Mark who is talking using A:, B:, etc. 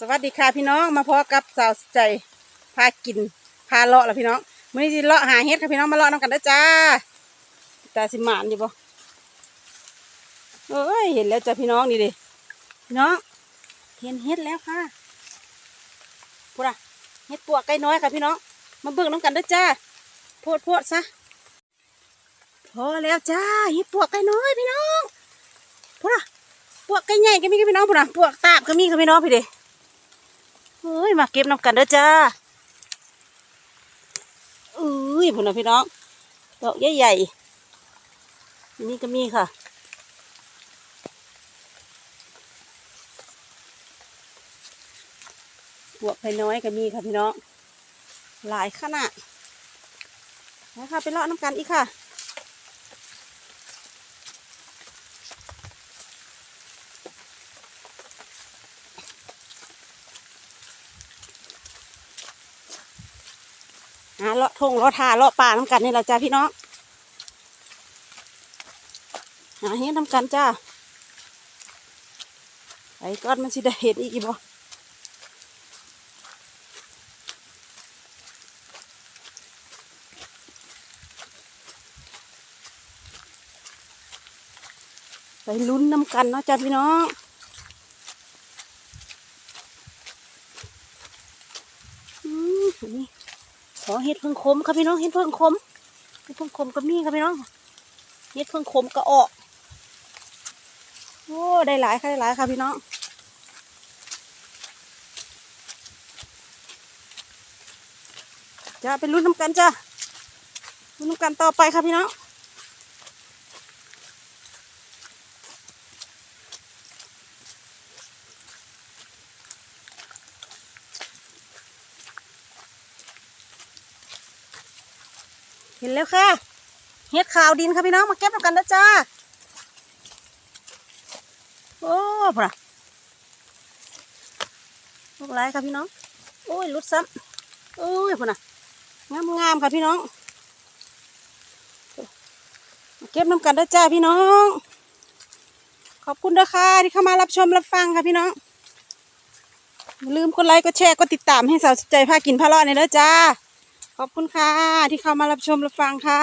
A: สวัสดีค่ะพี่น้องมาพอกับสาวใจพากินพาเลาะละพี่น้องมื้อนี้เลาะหาเฮ็ดค่ะพี่น้องมาเลาะน้ำกันเด้จ้าตาสิหมานอยู่บ่เอ้ยเห็นแล้วจ้ะพี่น้องนี่ดิพี่น้องเห็นเฮ็ดแล้วค่ะพูดอะเฮ็ดปวกไก่น้อยค่ะพี่น้องมาเบิ่งน้ำกันเด้จ้าโพดโพดซะพอแล้วจ้าเฮ็ดปวกไก่น้อยพี่น้องพูดอะปวกไก่ใหญ่ก็มีค่ะพี่น้องพูดอะปวกตาบก็มีค่ะพี่น้องพี่เดิ เฮ้ยมาเก็บน้ำกันเด้อจ้าอุ้ยพุ่นนะพี่น้องดอกใหญ่ๆอันนี่ก็มีค่ะบวกไผ่น้อยก็มีค่ะพี่น้อง หลายขนาดนะคะไปเลาะน้ำกันอีกค่ะ หาเลาะทงเลาะทาเลาะป่าน้ำกันนี่แหละจ้าพี่น้องหาเฮ็ดน้ำกันจ้าไอ้ก้อนมันสิได้เห็ดอีกอีบ่ไปลุ้นน้ำกันเนาะจ้าพี่น้องอืมอัน ขอเห็ดเพิ่งคมครับพี่น้องเห็ดเพิ่งคมเห็ดเพิ่งคมก็มีครับพี่น้องเห็ดเพิ่งคมก็ออกโอ้ได้หลายค่ะได้หลายค่ะพี่น้องจะเป็นรุ่นน้ำกันจ้ะรุ่นน้ำกันต่อไปค่ะพี่น้อง เห็นแล้วค่ะเห็ดขาวดินค่ะพี่น้องมาเก็บน้ำกันนะจ้าโอ้พระลูกไรค่ะพี่น้องโอ้ยรุดซ้ำโอ้ยพระงามงามๆค่ะพี่น้องมาเก็บน้ำกันนะจ้าพี่น้อง ขอบคุณด้วยค่ะที่เข้ามารับชมรับฟังค่ะพี่น้องลืมกดไลค์กดแชร์กดติดตามให้สาวใจพากินพาเลาะในเด้อจ้า ขอบคุณค่ะที่เข้ามารับชมรับฟังค่ะ